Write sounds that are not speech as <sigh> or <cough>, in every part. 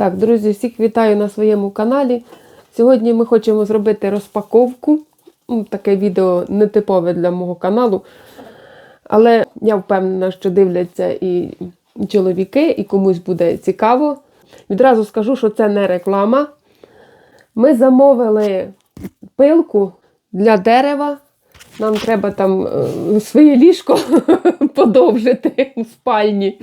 Так, друзі, всіх вітаю на своєму каналі. Сьогодні ми хочемо зробити розпаковку. Ну, Таке відео нетипове для мого каналу. Але я впевнена, що дивляться і чоловіки, і комусь буде цікаво. Відразу скажу, що це не реклама. Ми замовили пилку для дерева. Нам треба там е, своє ліжко <laughs> подовжити у спальні.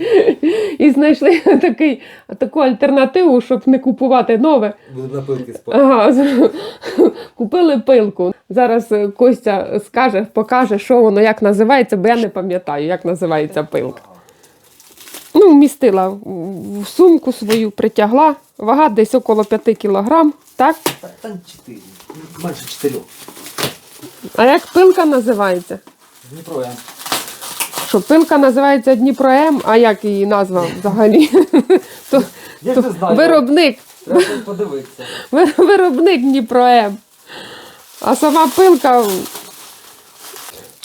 І знайшли <laughs> такий, таку альтернативу, щоб не купувати нове. Буду на пилки спати. Ага, <laughs> купили пилку. Зараз е, Костя скаже, покаже, що воно як називається, бо я не пам'ятаю, як називається пилка. Ну, вмістила в сумку свою, притягла. Вага десь около 5 кілограм. Так? Так, там 4. Майже 4. А як пилка називається? Дніпро я. Що пилка називається Дніпро М, а як її назва взагалі? <laughs> То, Я то не знаю. виробник, Треба подивитися. виробник Дніпро М. А сама пилка.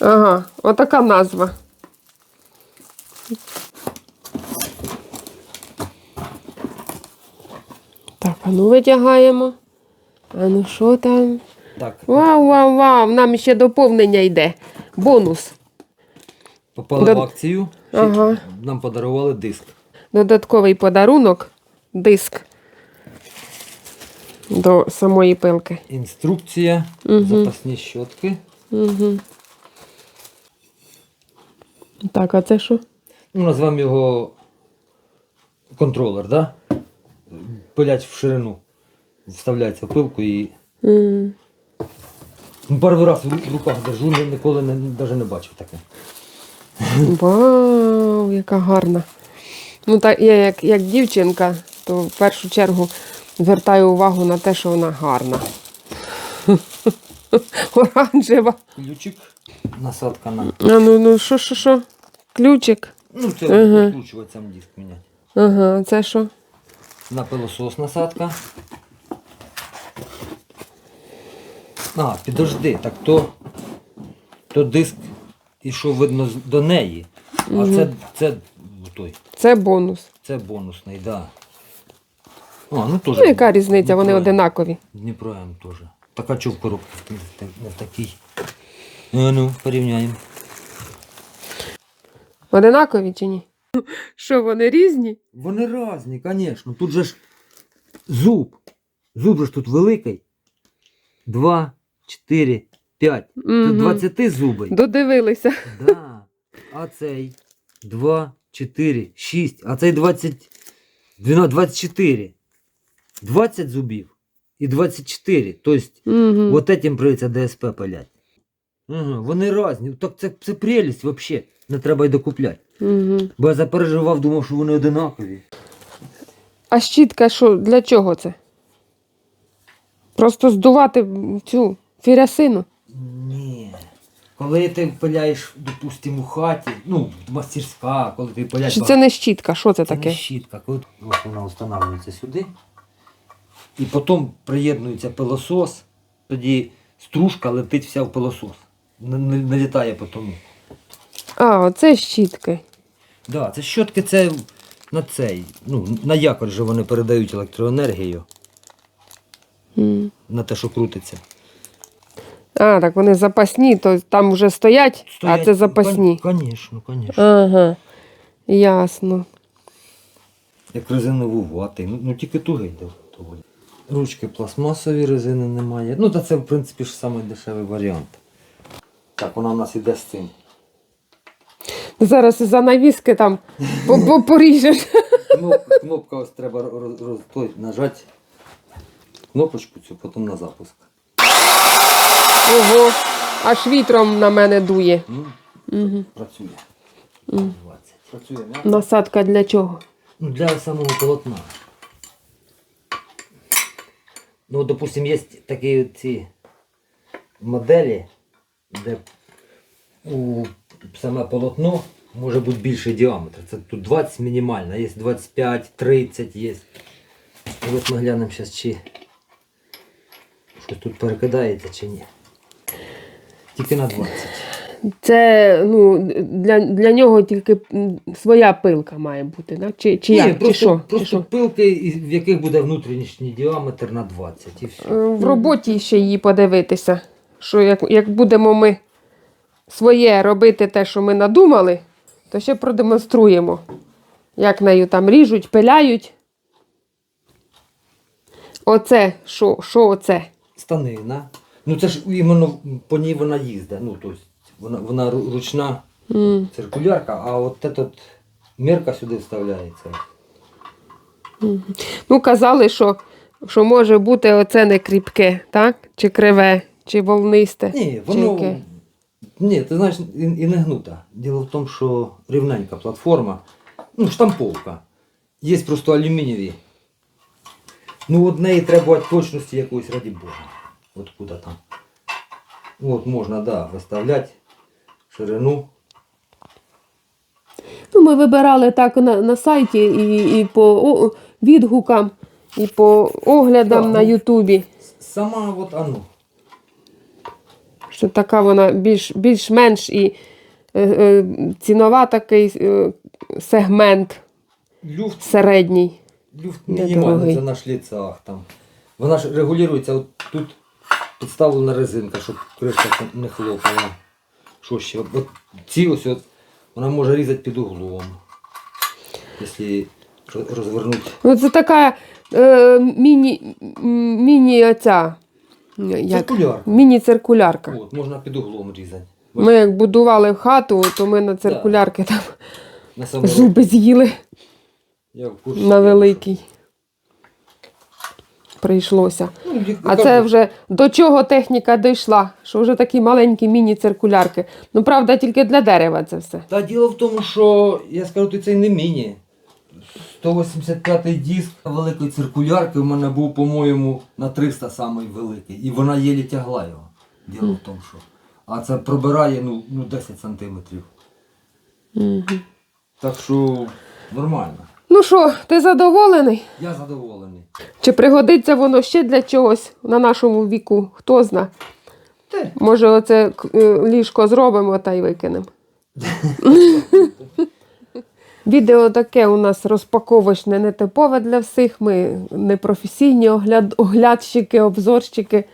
Ага, отака назва. Так, а ну витягаємо. А ну що там? Так, Вау, вау, вау! Нам ще доповнення йде. Бонус. попали До- в акцію. Ага. Нам подарували диск. Додатковий подарунок, диск до самої пилки. Інструкція, Мгм. запасні щотки. Угу. Так, а це що? Ну, назвемо його контролер, да? Пилять в ширину. Вставляється в пилку і. М. Перший раз в руках держу, ніколи не, навіть не бачив таке. Вау, яка гарна. Ну, так, я як, як дівчинка, то в першу чергу звертаю увагу на те, що вона гарна. <laughs> Оранжева. Ключик, насадка на. А ну, ну, що, що, що? Ключик. Ну, це Ага. викручувати сам диск міняти. Ага, це що? На пилосос насадка. А, підожди, так то, то диск ішов видно з- до неї. А це, це той. Це бонус. Це бонусний, так. Да. А, ну теж. Ну, яка різниця? Вони Дніпро- одинакові. Дніпро М теж. Така чого в коробці не в такій. Ну, ну, порівняємо. Одинакові чи ні? Що, вони різні? Вони різні, звісно. Тут же ж зуб. Зуб же ж тут великий. Два, чотири, п'ять. Тут Мгм. 20 зубий. Додивилися. Да. А цей 2, 4, 6, а цей 20, 12, 24. 20 зубів і 24. Тобто, Угу. от этим прийдеться ДСП пилять. Ага, вони різні. Так це, це прелість взагалі. Не треба й докупляти. Угу. Бо я запереживав, думав, що вони одинакові. А щітка що, для чого це? Просто здувати цю фірясину. Ні. Коли ти пиляєш, допустимо, у хаті, ну, мастерська, коли ти пиляєш. Чи це не щітка? Що це Це таке? не щітка. Коли ось вона встановлюється сюди. І потім приєднується пилосос, тоді стружка летить вся в пилосос. Не, не, не літає по тому. А, оце щітки. Да, це щотки це на цей. Ну, на якорь же вони передають електроенергію М. на те, що крутиться. А, так вони запасні, то там вже стоять, а це запасні. Звісно, звісно. Ага. Ясно. Як резинову вати. Ну, ну тільки тугий дов- доволі. Ручки пластмасові резини немає. Ну, та це, в принципі, ж самий дешевий варіант. Так, вона в нас іде з цим. Зараз за навіски там по- по- поріжеш. Кнопка, кнопка ось треба роз, роз, той, нажати кнопочку цю, потім на запуск. Ого, аж вітром на мене дує. Ну, Угу. працює. 20. Працює м'яко. Насадка для чого? Ну, для самого полотна. Ну, допустим, є такі ці моделі, де у саме полотно може бути більший діаметр. Це тут 20 мінімально, є 25, 30 є. І от ми глянемо зараз, чи щось тут перекидається чи ні. Тільки на 20. Це ну, для, для нього тільки своя пилка має бути, да? чи, чи як? просто, чи що? просто чи що? пилки, в яких буде внутрішній діаметр на 20 і все. Е, В роботі ще її подивитися, що як, як будемо ми своє робити те, що ми надумали, то ще продемонструємо, як нею там ріжуть, пиляють. Оце, що, що оце? Станина. Ну це ж іменно по ній вона їздить. Ну, тобто вона, вона ручна М. циркулярка, а от этот мерка сюди вставляється. Ну, казали, що, що може бути оце не кріпке, так? Чи криве, чи волнисте. Ні, воно. Ні, ти знаєш, і, і не гнута. Діло в тому, що рівненька платформа, ну, штамповка. Є просто алюмінієві. Ну, от неї треба точності якоїсь раді Бога. От куди там. От можна, да, виставляти ширину. Ну, ми вибирали так на, на сайті і, і по о, відгукам, і по оглядам Так, на ну. Ютубі. Сама от ану. Що така вона більш, більш-менш і е, е, цінова такий е, сегмент Люфт середній. Люфт мінімальний, це на шліцах там. Вона ж регулюється, от тут підставлена резинка, щоб кришка не хлопала. Що ще? От ці ось от, вона може різати під углом. Якщо розвернути. Ну, це така е, міні, міні оця. Як? Циркулярка. Міні-циркулярка. От, можна під углом різати. Ми як будували хату, то ми на циркулярки там На зуби з'їли я в курсі. на великий. Прийшлося. Ну, А це вже до чого техніка дійшла, що вже такі маленькі міні-циркулярки. Ну, правда, тільки для дерева це все. Та діло в тому, що я скажу, ти це не міні. 185-й диск великої циркулярки у мене був, по-моєму, на 300 самий великий. І вона єлі тягла його. Діло в тому, що. А це пробирає ну, ну 10 сантиметрів. Так що нормально. Ну що, ти задоволений? Я задоволений. Чи пригодиться воно ще для чогось на нашому віку? Хто зна? Те. Може, оце е, ліжко зробимо та й викинемо. Відео таке у нас розпаковочне, нетипове для всіх. Ми не професійні огляд... оглядщики, обзорщики.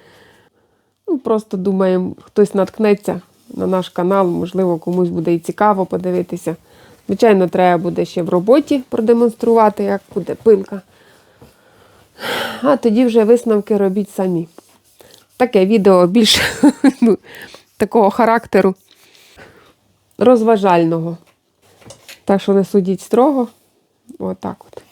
Ну, просто думаємо, хтось наткнеться на наш канал, можливо, комусь буде і цікаво подивитися. Звичайно, треба буде ще в роботі продемонструвати, як буде пилка. А тоді вже висновки робіть самі. Таке відео більш <laughs> такого характеру розважального. Так що не судіть строго. Отак от.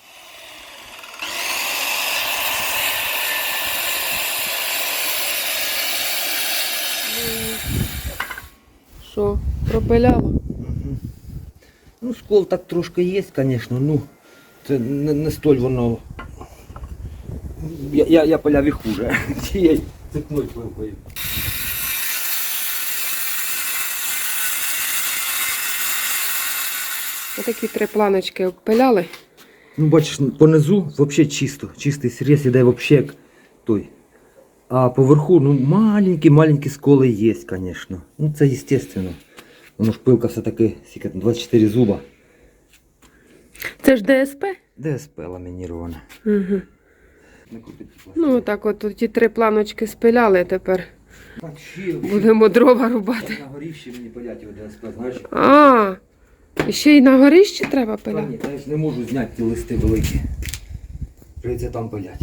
Що, пропиляло? Скол так трошки є, звісно, ну. Це не, не столь воно. Я, я, я поляв і хуже. <laughs> Цією цепною пилкою. Отакі три планочки обпиляли. Ну, бачиш, понизу взагалі чисто. Чистий срез іде взагалі як той. А поверху, ну, маленькі-маленькі сколи є, звісно. Ну, це естественно. Воно ж пилка все-таки 24 зуба. Це ж ДСП? ДСП ламініроване. Угу. Ну, так от ті три планочки спиляли тепер. Так, ще, Будемо дрова рубати. На горіщі мені пилять його ДСП, знаєш? А, і ще й на горіщі треба Та пиляти. ні, та я ж не можу зняти ті листи великі. Прийдеться там пилять.